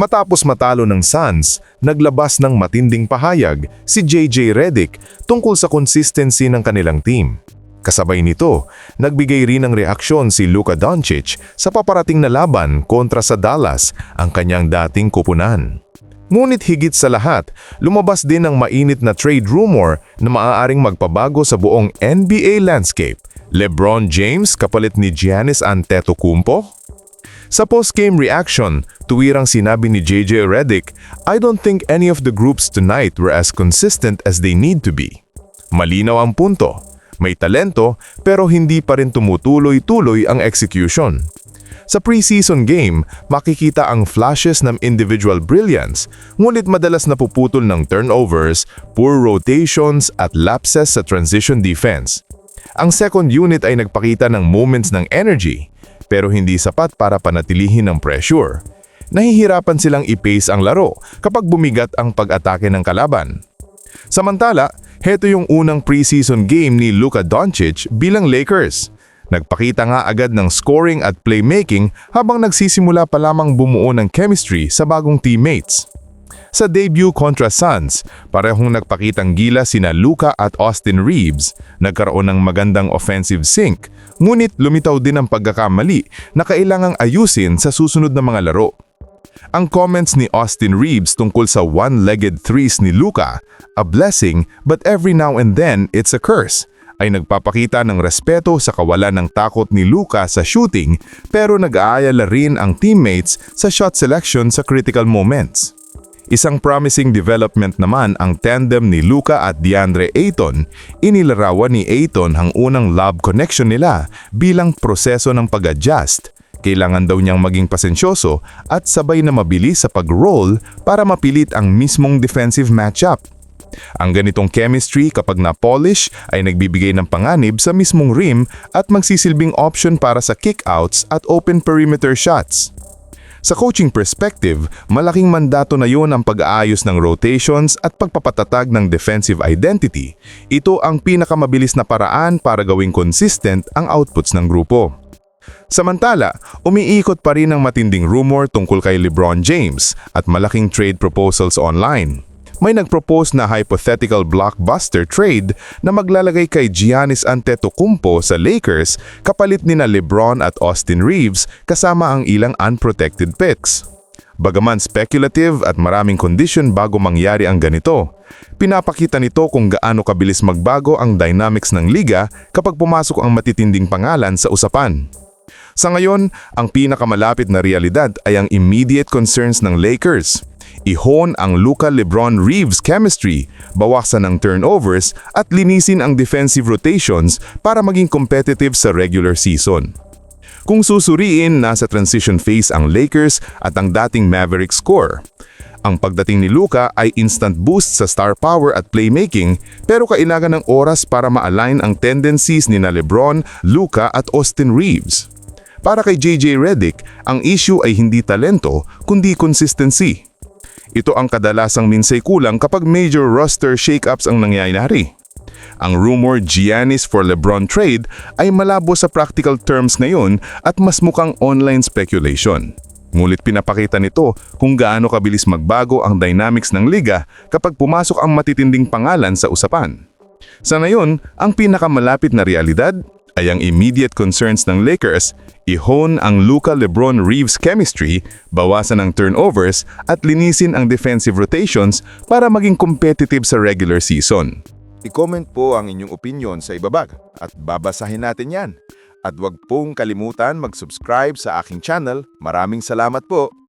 Matapos matalo ng Suns, naglabas ng matinding pahayag si JJ Redick tungkol sa consistency ng kanilang team. Kasabay nito, nagbigay rin ng reaksyon si Luka Doncic sa paparating na laban kontra sa Dallas, ang kanyang dating kupunan. Ngunit higit sa lahat, lumabas din ang mainit na trade rumor na maaaring magpabago sa buong NBA landscape. LeBron James kapalit ni Giannis Antetokounmpo? Sa post-game reaction, tuwirang sinabi ni JJ Redick, I don't think any of the groups tonight were as consistent as they need to be. Malinaw ang punto. May talento pero hindi pa rin tumutuloy-tuloy ang execution. Sa preseason game, makikita ang flashes ng individual brilliance, ngunit madalas napuputol ng turnovers, poor rotations at lapses sa transition defense. Ang second unit ay nagpakita ng moments ng energy, pero hindi sapat para panatilihin ang pressure. Nahihirapan silang i-pace ang laro kapag bumigat ang pag-atake ng kalaban. Samantala, heto yung unang preseason game ni Luka Doncic bilang Lakers. Nagpakita nga agad ng scoring at playmaking habang nagsisimula pa lamang bumuo ng chemistry sa bagong teammates. Sa debut kontra Suns, parehong nagpakitang gila sina Luka at Austin Reeves, nagkaroon ng magandang offensive sync, ngunit lumitaw din ang pagkakamali na kailangang ayusin sa susunod na mga laro. Ang comments ni Austin Reeves tungkol sa one-legged threes ni Luka, a blessing but every now and then it's a curse, ay nagpapakita ng respeto sa kawalan ng takot ni Luka sa shooting pero nag-aayala rin ang teammates sa shot selection sa critical moments. Isang promising development naman ang tandem ni Luka at DeAndre Ayton. Inilarawan ni Ayton ang unang love connection nila bilang proseso ng pag-adjust. Kailangan daw niyang maging pasensyoso at sabay na mabilis sa pag-roll para mapilit ang mismong defensive matchup. Ang ganitong chemistry kapag na-polish ay nagbibigay ng panganib sa mismong rim at magsisilbing option para sa kickouts at open perimeter shots. Sa coaching perspective, malaking mandato na yon ang pag-aayos ng rotations at pagpapatatag ng defensive identity. Ito ang pinakamabilis na paraan para gawing consistent ang outputs ng grupo. Samantala, umiikot pa rin ang matinding rumor tungkol kay LeBron James at malaking trade proposals online may nagpropose na hypothetical blockbuster trade na maglalagay kay Giannis Antetokounmpo sa Lakers kapalit ni na LeBron at Austin Reeves kasama ang ilang unprotected picks. Bagaman speculative at maraming condition bago mangyari ang ganito, pinapakita nito kung gaano kabilis magbago ang dynamics ng liga kapag pumasok ang matitinding pangalan sa usapan. Sa ngayon, ang pinakamalapit na realidad ay ang immediate concerns ng Lakers. Ihon ang Luka Lebron Reeves chemistry, bawasan ang turnovers at linisin ang defensive rotations para maging competitive sa regular season. Kung susuriin, nasa transition phase ang Lakers at ang dating Maverick score. Ang pagdating ni Luka ay instant boost sa star power at playmaking pero kailangan ng oras para ma-align ang tendencies ni na Lebron, Luka at Austin Reeves. Para kay JJ Redick, ang issue ay hindi talento kundi consistency. Ito ang kadalasang minsay kulang kapag major roster shakeups ang nangyayari. Ang rumor Giannis for LeBron trade ay malabo sa practical terms ngayon at mas mukhang online speculation. Ngulit pinapakita nito kung gaano kabilis magbago ang dynamics ng liga kapag pumasok ang matitinding pangalan sa usapan. Sa ngayon, ang pinakamalapit na realidad ay ang immediate concerns ng Lakers, ihon ang Luka Lebron Reeves chemistry, bawasan ang turnovers at linisin ang defensive rotations para maging competitive sa regular season. I-comment po ang inyong opinion sa ibabag at babasahin natin yan. At huwag pong kalimutan mag-subscribe sa aking channel. Maraming salamat po!